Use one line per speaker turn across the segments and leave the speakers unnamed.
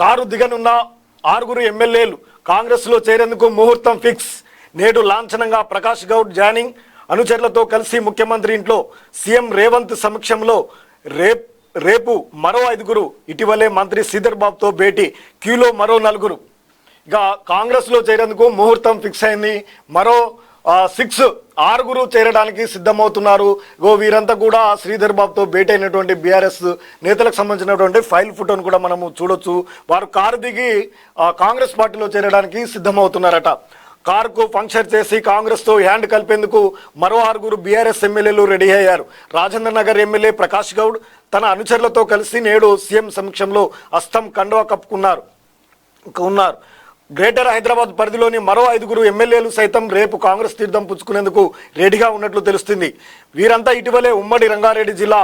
Car దిగనున్న ఆరుగురు ఎమ్మెల్యేలు కాంగ్రెస్లో చేరేందుకు ముహూర్తం ఫిక్స్. నేడు లాంఛనంగా ప్రకాష్ గౌడ్ జానింగ్ అనుచరులతో కలిసి ముఖ్యమంత్రి ఇంట్లో సీఎం రేవంత్ సమక్షంలో రేప్ రేపు మరో ఐదుగురు ఇటీవలే మంత్రి శ్రీధర్ బాబుతో భేటీ. క్యూలో మరో నలుగురు. ఇక కాంగ్రెస్లో చేరేందుకు ముహూర్తం ఫిక్స్ అయింది. మరో సిక్స్ ఆరుగురు చేరడానికి సిద్ధమవుతున్నారు. గో వీరంతా కూడా శ్రీధర్ బాబుతో భేటీ అయినటువంటి బీఆర్ఎస్ నేతలకు సంబంధించినటువంటి ఫైల్ ఫోటోను కూడా మనము చూడొచ్చు. వారు కారు దిగి కాంగ్రెస్ పార్టీలో చేరడానికి సిద్ధమవుతున్నారట. కారుకు ఫంక్షన్ చేసి కాంగ్రెస్తో హ్యాండ్ కలిపేందుకు మరో ఆరుగురు బీఆర్ఎస్ ఎమ్మెల్యేలు రెడీ అయ్యారు. రాజేంద్ర నగర్ ఎమ్మెల్యే ప్రకాష్ గౌడ్ తన అనుచరులతో కలిసి నేడు సీఎం సమక్షంలో అస్తం కండువా కప్పుకున్నారు. ఉన్నారు. గ్రేటర్ హైదరాబాద్ పరిధిలోని మరో ఐదుగురు ఎమ్మెల్యేలు సైతం రేపు కాంగ్రెస్ తీర్థం పుచ్చుకునేందుకు రెడీగా ఉన్నట్లు తెలుస్తుంది. వీరంతా ఇటీవలే ఉమ్మడి రంగారెడ్డి జిల్లా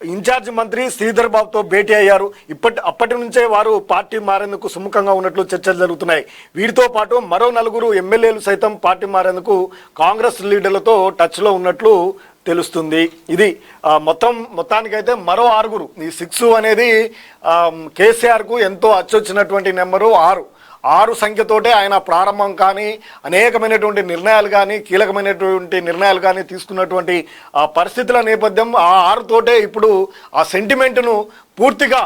ఇన్ఛార్జ్ మంత్రి శ్రీధర్ బాబుతో భేటీ అయ్యారు. ఇప్పటి అప్పటి నుంచే వారు పార్టీ మారేందుకు సుముఖంగా ఉన్నట్లు చర్చలు జరుగుతున్నాయి. వీరితో పాటు మరో నలుగురు ఎమ్మెల్యేలు సైతం పార్టీ మారేందుకు కాంగ్రెస్ లీడర్లతో టచ్లో ఉన్నట్లు తెలుస్తుంది. ఇది మొత్తం మొత్తానికైతే మరో ఆరుగురు. ఈ సిక్స్ అనేది కేసీఆర్కు ఎంతో అచ్చొచ్చినటువంటి నెంబరు ఆరు. ఆరు సంఖ్యతోటే ఆయన ప్రారంభం కానీ అనేకమైనటువంటి నిర్ణయాలు కానీ కీలకమైనటువంటి నిర్ణయాలు కానీ తీసుకున్నటువంటి ఆ పరిస్థితుల నేపథ్యం ఆ ఆరుతోటే ఇప్పుడు ఆ సెంటిమెంట్ను పూర్తిగా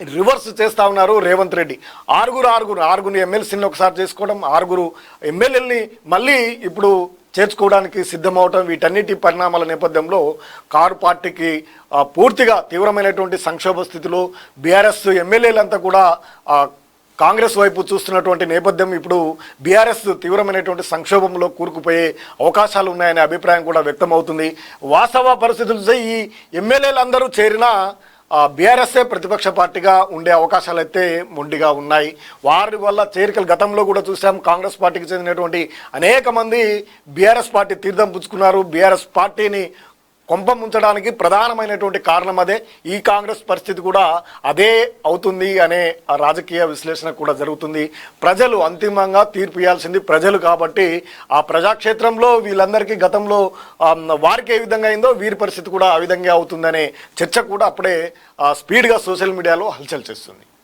రివర్స్ చేస్తా ఉన్నారు రేవంత్ రెడ్డి. ఆరుగురు ఆరుగురు ఆరుగురు ఎమ్మెల్సీని ఒకసారి చేసుకోవడం ఆరుగురు ఎమ్మెల్యేలని మళ్ళీ ఇప్పుడు చేర్చుకోవడానికి సిద్ధమవటం వీటన్నిటి పరిణామాల నేపథ్యంలో కారు పార్టీకి పూర్తిగా తీవ్రమైనటువంటి సంక్షోభ స్థితిలో బీఆర్ఎస్ ఎమ్మెల్యేలంతా కూడా కాంగ్రెస్ వైపు చూస్తున్నటువంటి నేపథ్యం ఇప్పుడు బీఆర్ఎస్ తీవ్రమైనటువంటి సంక్షోభంలో కూరుకుపోయే అవకాశాలు ఉన్నాయనే అభిప్రాయం కూడా వ్యక్తమవుతుంది. వాస్తవ పరిస్థితులు ఈ ఎమ్మెల్యేలందరూ చేరినా బీఆర్ఎస్ఏ ప్రతిపక్ష పార్టీగా ఉండే అవకాశాలు అయితే మొండిగా ఉన్నాయి. వారి వల్ల చేరికలు గతంలో కూడా చూసాం. కాంగ్రెస్ పార్టీకి చెందినటువంటి అనేక మంది బీఆర్ఎస్ పార్టీ తీర్థం పుచ్చుకున్నారు. బీఆర్ఎస్ పార్టీని కొంప ముంచడానికి ప్రధానమైనటువంటి కారణం అదే. ఈ కాంగ్రెస్ పరిస్థితి కూడా అదే అవుతుంది అనే రాజకీయ విశ్లేషణ కూడా జరుగుతుంది. ప్రజలు అంతిమంగా తీర్పు ఇవ్వాల్సింది ప్రజలు కాబట్టి ఆ ప్రజాక్షేత్రంలో వీళ్ళందరికీ గతంలో వారికి ఏ విధంగా అయిందో వీరి పరిస్థితి కూడా ఆ విధంగా అవుతుందనే చర్చ కూడా అప్పుడే స్పీడ్గా సోషల్ మీడియాలో హల్చల్ చేస్తుంది.